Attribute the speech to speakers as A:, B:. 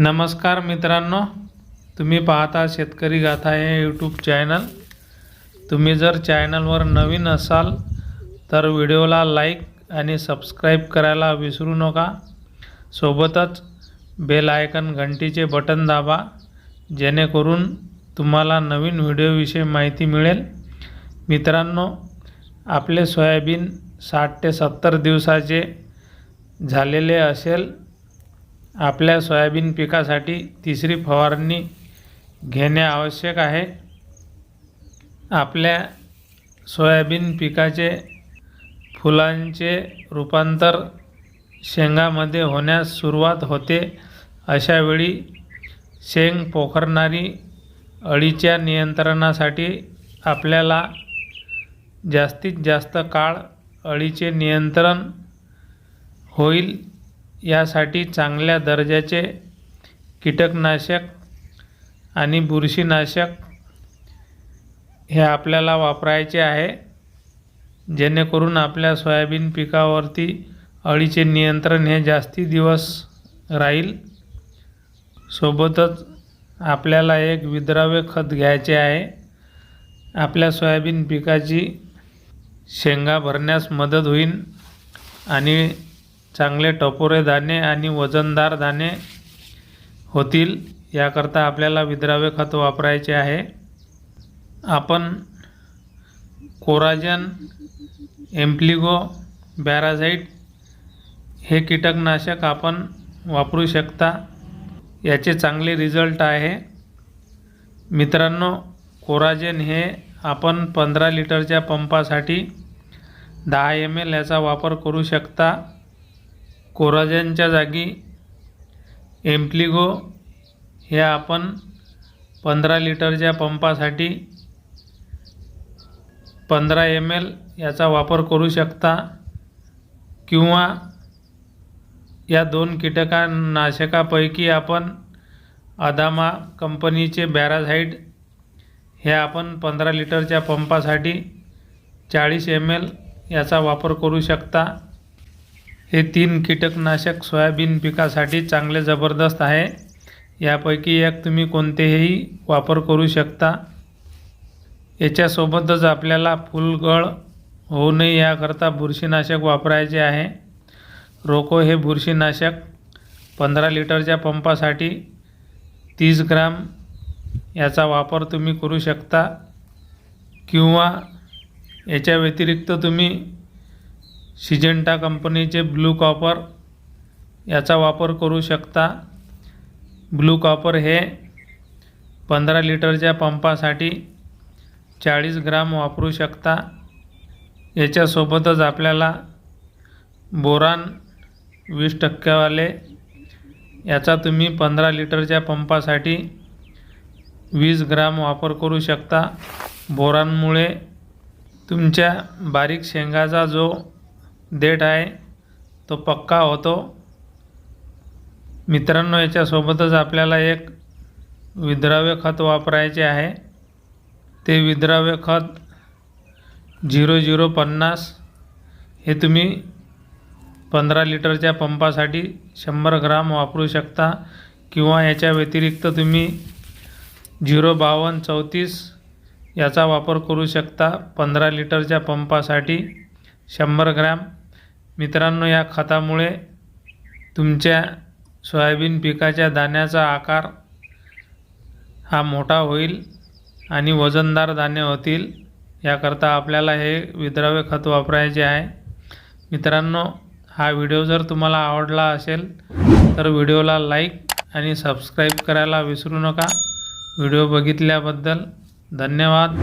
A: नमस्कार मित्रांनो तुम्ही पाहता शेतकरी गाथा हे यूट्यूब चॅनल तुम्ही जर चॅनलवर नवीन असाल तर व्हिडिओला लाईक आणि सबस्क्राईब करायला विसरू नका. सोबतच बेल आयकन घंटीचे बटन दाबा जेणेकरून तुम्हाला नवीन व्हिडिओविषयी माहिती मिळेल. मित्रांनो आपले सोयाबीन साठ ते सत्तर दिवसाचे झालेले असेल आपल्या सोयाबीन पिकासाठी तिसरी फवारणी घेणे आवश्यक आहे. आपल्या सोयाबीन पिकाचे फुलांचे रूपांतर शेंगामध्ये होण्यास सुरुवात होते. अशावेळी शेंग पोखरणारी अळीच्या नियंत्रणासाठी आपल्याला जास्तीत जास्त काळ अळीचे नियंत्रण होईल. यासाठी चांगल्या दर्जाचे कीटकनाशक आणि बुरशीनाशक हे आपल्याला वापरायचे आहे जेणेकरून आपल्या सोयाबीन पिकावरती अळीचे नियंत्रण हे जास्ती दिवस राहील. सोबतच आपल्याला एक विद्राव्य खत घ्यायचे आहे. आपल्या सोयाबीन पिकाची शेंगा भरण्यास मदत होईल आणि चांगले टपोरे दाणे आणि वजनदार दाणे होतील याकरता आपल्याला विद्राव्य खत वापरायचे आहे. आपण कोराजन एम्प्लिगो बॅराझाईट हे कीटकनाशक आपण वापरू शकता. याचे चांगले रिझल्ट आहे. मित्रांनो कोराजेन हे आपण पंधरा लिटरच्या पंपासाठी दहा एम एल याचा वापर करू शकता. कोराजेनच्या जागी एम्प्लिगो हे आपण पंधरा लिटरच्या पंपासाठी पंधरा एम एल याचा वापर करू शकता किंवा या दोन कीटकनाशकापैकी आपण अदामा कंपनीचे बॅराझाईड हे आपण पंधरा लिटरच्या पंपासाठी चाळीस एम एल याचा वापर करू शकता. हे तीन कीटकनाशक सोयाबीन पिकासाठी चांगले जबरदस्त आहे. यापैकी एक तुम्ही कोणतेही वापर करू शकता. याच्यासोबतच आपल्याला फुलगळ होऊ नये याकरता बुरशीनाशक वापरायचे आहे. रोको हे बुरशीनाशक पंधरा लिटरच्या पंपासाठी तीस ग्राम याचा वापर तुम्ही करू शकता. किंवा याच्या व्यतिरिक्त तुम्ही सिजेंटा कंपनीचे ब्लू कॉपर याचा वापर करू शकता. ब्लू कॉपर हे पंधरा लिटरच्या पंपासाठी चाळीस ग्राम वापरू शकता. याच्यासोबतच आपल्याला बोरान वीस टक्केवाले याचा तुम्ही पंधरा लिटरच्या पंपासाठी वीस ग्राम वापर करू शकता. बोरांमुळे तुमच्या बारीक शेंगाचा जो देठ आहे तो पक्का होतो. मित्रांनो याच्यासोबतच आपल्याला एक विद्राव्य खत वापरायचे आहे. ते विद्राव्य खत झिरो झिरो पन्नास हे तुम्ही पंधरा लिटरच्या पंपासाठी शंभर ग्राम वापरू शकता किंवा याच्या व्यतिरिक्त तुम्ही झिरो बावन्न चौतीस याचा वापर करू शकता पंधरा लिटरच्या पंपासाठी. शंभर ग्रॅम. मित्रांनो या खतामुळे तुमच्या सोयाबीन पिकाच्या दाण्याचा आकार हा मोठा होईल आणि वजनदार दाणे होतील. याकरता आपल्याला हे विद्राव्य खत वापरायचे आहे. मित्रांनो हा व्हिडिओ जर तुम्हाला आवडला असेल तर व्हिडिओला लाईक आणि सबस्क्राईब करायला विसरू नका. व्हिडिओ बघितल्याबद्दल धन्यवाद.